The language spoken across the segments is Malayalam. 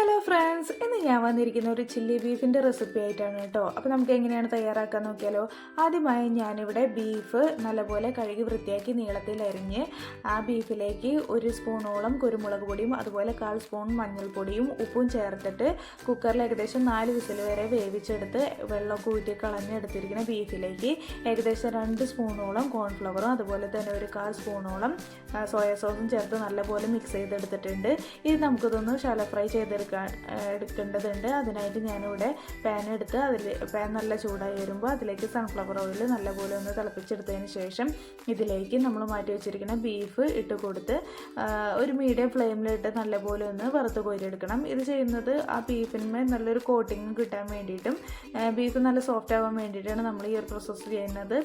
ഹലോ ഫ്രണ്ട്സ് ഇന്ന് ഞാൻ വന്നിരിക്കുന്ന ഒരു ചില്ലി ബീഫിന്റെ റെസിപ്പി ആയിട്ടാണ് കേട്ടോ. അപ്പോൾ നമുക്ക് എങ്ങനെയാണ് തയ്യാറാക്കാൻ നോക്കിയാലോ? ആദ്യമായി ഞാനിവിടെ ബീഫ് നല്ലപോലെ കഴുകി വൃത്തിയാക്കി നീളത്തിൽ അരിഞ്ഞ് ആ ബീഫിലേക്ക് ഒരു സ്പൂണോളം കുരുമുളക് പൊടിയും അതുപോലെ കാൽ സ്പൂൺ മഞ്ഞൾപ്പൊടിയും ഉപ്പും ചേർത്തിട്ട് കുക്കറിൽ ഏകദേശം നാല് വിസിൽ വരെ വേവിച്ചെടുത്ത് വെള്ളമൊക്കെ ഊറ്റി കളഞ്ഞെടുത്തിരിക്കുന്ന ബീഫിലേക്ക് ഏകദേശം രണ്ട് സ്പൂണോളം കോൺഫ്ലവറും അതുപോലെ തന്നെ ഒരു കാൽ സ്പൂണോളം സോയാ സോസും ചേർത്ത് നല്ലപോലെ മിക്സ് ചെയ്തെടുത്തിട്ടുണ്ട്. ഇത് നമുക്കിതൊന്ന് ഷാല ഫ്രൈ ചെയ്തെടുക്കാൻ ആ, എടുക്കേണ്ടതുണ്ട്. അതിനായിട്ട് ഞാനിവിടെ പാൻ എടുത്ത് അതിൽ പാൻ നല്ല ചൂടായി വരുമ്പോൾ അതിലേക്ക് സൺഫ്ലവർ ഓയിൽ നല്ലപോലെ ഒന്ന് തിളപ്പിച്ചെടുത്തതിന് ശേഷം ഇതിലേക്ക് നമ്മൾ മാറ്റി വെച്ചിരിക്കുന്ന ബീഫ് ഇട്ട് കൊടുത്ത് ഒരു മീഡിയം ഫ്ലെയിമിലിട്ട് നല്ലപോലെ ഒന്ന് വറുത്ത് കോരിയെടുക്കണം. ഇത് ചെയ്യുന്നത് ആ ബീഫിന്മേൽ നല്ലൊരു കോട്ടിങ് കിട്ടാൻ വേണ്ടിയിട്ടും ബീഫ് നല്ല സോഫ്റ്റ് ആവാൻ വേണ്ടിയിട്ടാണ് നമ്മൾ ഈ ഒരു പ്രോസസ്സ് ചെയ്യുന്നത്.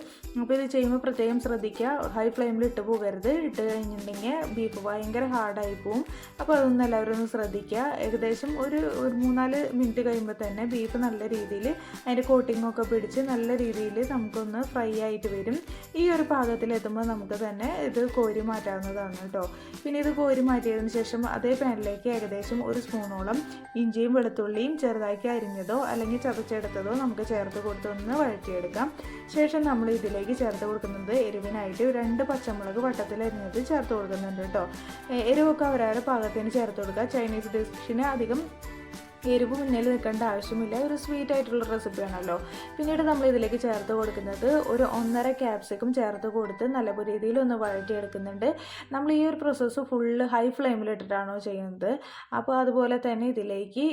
അപ്പോൾ ഇത് ചെയ്യുമ്പോൾ പ്രത്യേകം ശ്രദ്ധിക്കുക. ഹൈ ഫ്ലെയിമിൽ ഇട്ട് പോകരുത്. ഇട്ട് കഴിഞ്ഞിട്ടുണ്ടെങ്കിൽ ബീഫ് ഭയങ്കര ഹാർഡായി പോവും. അപ്പോൾ അതൊന്നും എല്ലാവരും ഒന്ന് ശ്രദ്ധിക്കുക. ഏകദേശം ഒരു ഒരു മൂന്നാൽ മിനിറ്റ് കഴിയുമ്പോൾ തന്നെ ബീഫ് നല്ല രീതിയിൽ അതിന്റെ കോട്ടിങ്ങൊക്കെ പിടിച്ച് നല്ല രീതിയിൽ നമുക്കൊന്ന് ഫ്രൈ ആയിട്ട് വരും. ഈ ഒരു പാകത്തിൽ എത്തുമ്പോൾ നമുക്ക് തന്നെ ഇത് കോരി മാറ്റാവുന്നതാണ് കേട്ടോ. പിന്നെ ഇത് കോരി മാറ്റിയതിന് ശേഷം അതേ പാനിലേക്ക് ഏകദേശം ഒരു സ്പൂണോളം ഇഞ്ചിയും വെളുത്തുള്ളിയും ചെറുതാക്കി അരിഞ്ഞതോ അല്ലെങ്കിൽ ചതച്ചെടുത്തതോ നമുക്ക് ചേർത്ത് കൊടുത്തൊന്ന് വഴറ്റിയെടുക്കാം. ശേഷം നമ്മൾ ഇതിലേക്ക് ചേർത്ത് കൊടുക്കുന്നത് എരിവിനായിട്ട് രണ്ട് പച്ചമുളക് വട്ടത്തിൽ അരിഞ്ഞത് ചേർത്ത് കൊടുക്കുന്നുണ്ട് കേട്ടോ. എരിവൊക്കെ അവരവരുടെ പാകത്തിന് ചേർത്ത് കൊടുക്കുക. ചൈനീസ് ഡിഷിന് 지금 എരിവ് മുന്നിൽ നിൽക്കേണ്ട ആവശ്യമില്ല. ഒരു സ്വീറ്റ് ആയിട്ടുള്ള റെസിപ്പിയാണല്ലോ പിന്നീട് നമ്മൾ ഇതിലേക്ക് ചേർത്ത് കൊടുക്കുന്നത് ഒരു ഒന്നര ക്യാപ്സിക്കം ചേർത്ത് കൊടുത്ത് നല്ല രീതിയിൽ ഒന്ന് വഴറ്റിയെടുക്കുന്നുണ്ട്. നമ്മൾ ഈ ഒരു പ്രോസസ്സ് ഫുള്ള് ഹൈ ഫ്ലെയിമിലിട്ടിട്ടാണോ ചെയ്യുന്നത്. അപ്പോൾ അതുപോലെ തന്നെ ഇതിലേക്ക്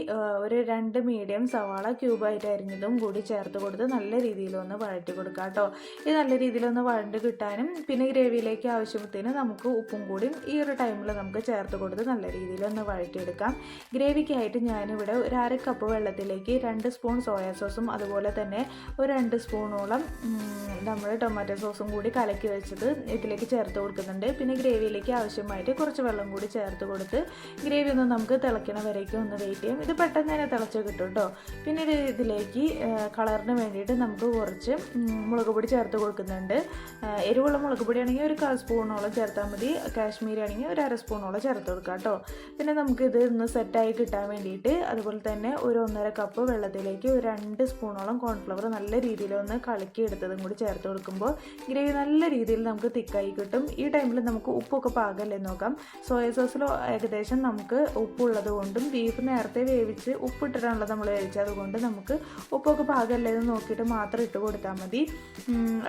ഒരു രണ്ട് മീഡിയം സവാള ക്യൂബായിട്ട് അരിഞ്ഞതും കൂടി ചേർത്ത് കൊടുത്ത് നല്ല രീതിയിൽ ഒന്ന് വഴറ്റി കൊടുക്കുക കേട്ടോ. ഇത് നല്ല രീതിയിലൊന്ന് വഴണ്ട് കിട്ടാനും പിന്നെ ഗ്രേവിയിലേക്ക് ആവശ്യത്തിന് നമുക്ക് ഉപ്പും കൂടിയും ഈ ഒരു ടൈമിൽ നമുക്ക് ചേർത്ത് കൊടുത്ത് നല്ല രീതിയിലൊന്ന് വഴറ്റിയെടുക്കാം. ഗ്രേവിക്കായിട്ട് ഞാനിവിടെ ഒരു അര കപ്പ് വെള്ളത്തിലേക്ക് രണ്ട് സ്പൂൺ സോയാ സോസും അതുപോലെ തന്നെ ഒരു രണ്ട് സ്പൂണോളം നമ്മൾ ടൊമാറ്റോ സോസും കൂടി കലക്കി വെച്ചത് ഇതിലേക്ക് ചേർത്ത് കൊടുക്കുന്നുണ്ട്. പിന്നെ ഗ്രേവിയിലേക്ക് ആവശ്യമായിട്ട് കുറച്ച് വെള്ളം കൂടി ചേർത്ത് കൊടുത്ത് ഗ്രേവി ഒന്ന് നമുക്ക് തിളയ്ക്കണ വരേക്കും ഒന്ന് വെയിറ്റ് ചെയ്യും. ഇത് പെട്ടെന്ന് തന്നെ തിളച്ച് കിട്ടും കേട്ടോ പിന്നെ ഇത് ഇതിലേക്ക് കളറിന് വേണ്ടിയിട്ട് നമുക്ക് കുറച്ച് മുളക് പൊടി ചേർത്ത് കൊടുക്കുന്നുണ്ട്. എരിവുള്ള മുളക് പൊടി ആണെങ്കിൽ ഒരു കാൽ സ്പൂണോളം ചേർത്താൽ മതി. കാശ്മീരി ആണെങ്കിൽ ഒരു അര സ്പൂണോളം ചേർത്ത് കൊടുക്കാം കേട്ടോ പിന്നെ നമുക്കിത് ഒന്ന് സെറ്റായി കിട്ടാൻ വേണ്ടിയിട്ട് അതുപോലെ തന്നെ ഒരു ഒന്നര കപ്പ് വെള്ളത്തിലേക്ക് ഒരു രണ്ട് സ്പൂണോളം കോൺഫ്ലവർ നല്ല രീതിയിൽ ഒന്ന് കലക്കി എടുത്തതും കൂടി ചേർത്ത് കൊടുക്കുമ്പോൾ ഗ്രേവി നല്ല രീതിയിൽ നമുക്ക് തിക്കായി കിട്ടും. ഈ ടൈമിൽ നമുക്ക് ഉപ്പൊക്കെ പാകല്ലേ നോക്കാം. സോയ സോസിൽ ഏകദേശം നമുക്ക് ഉപ്പുള്ളത് കൊണ്ടും ബീഫ് നേരത്തെ വേവിച്ച് ഉപ്പിട്ടിട്ടാണല്ലോ നമ്മൾ വേവിച്ചത്. കൊണ്ട് നമുക്ക് ഉപ്പൊക്കെ പാകമല്ലേ എന്ന് നോക്കിയിട്ട് മാത്രം ഇട്ട് കൊടുത്താൽ മതി.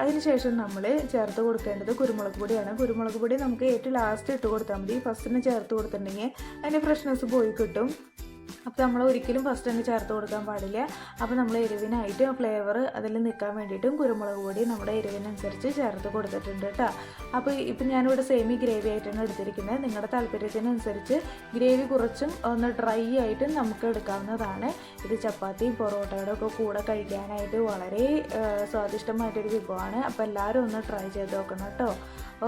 അതിനുശേഷം നമ്മൾ ചേർത്ത് കൊടുക്കേണ്ടത് കുരുമുളക് പൊടിയാണ്. കുരുമുളക് പൊടി നമുക്ക് ഏറ്റവും ലാസ്റ്റ് ഇട്ട് കൊടുത്താൽ മതി. ഫസ്റ്റിന് ചേർത്ത് കൊടുത്തിട്ടുണ്ടെങ്കിൽ അതിന്റെ ഫ്രഷ്നെസ് പോയി കിട്ടും. അപ്പോൾ നമ്മൾ ഒരിക്കലും ഫസ്റ്റ് തന്നെ ചേർത്ത് കൊടുക്കാൻ പാടില്ല. അപ്പോൾ നമ്മൾ എരിവിനായിട്ട് ഫ്ലേവർ അതിൽ നിൽക്കാൻ വേണ്ടിയിട്ടും കുരുമുളക് പൊടി നമ്മുടെ എരിവിനനുസരിച്ച് ചേർത്ത് കൊടുത്തിട്ടുണ്ട് കേട്ടോ അപ്പോൾ ഇപ്പം ഞാനിവിടെ സെമി ഗ്രേവി ആയിട്ടാണ് എടുത്തിരിക്കുന്നത്. നിങ്ങളുടെ താല്പര്യത്തിനനുസരിച്ച് ഗ്രേവി കുറച്ചും ഒന്ന് ഡ്രൈ ആയിട്ടും നമുക്ക് എടുക്കാവുന്നതാണ്. ഇത് ചപ്പാത്തിയും പൊറോട്ടയുടെ ഒക്കെ കൂടെ കഴിക്കാനായിട്ട് വളരെ സ്വാദിഷ്ടമായിട്ടൊരു വിഭവമാണ്. അപ്പോൾ എല്ലാവരും ഒന്ന് ട്രൈ ചെയ്ത് നോക്കണം കേട്ടോ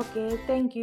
ഓക്കെ താങ്ക്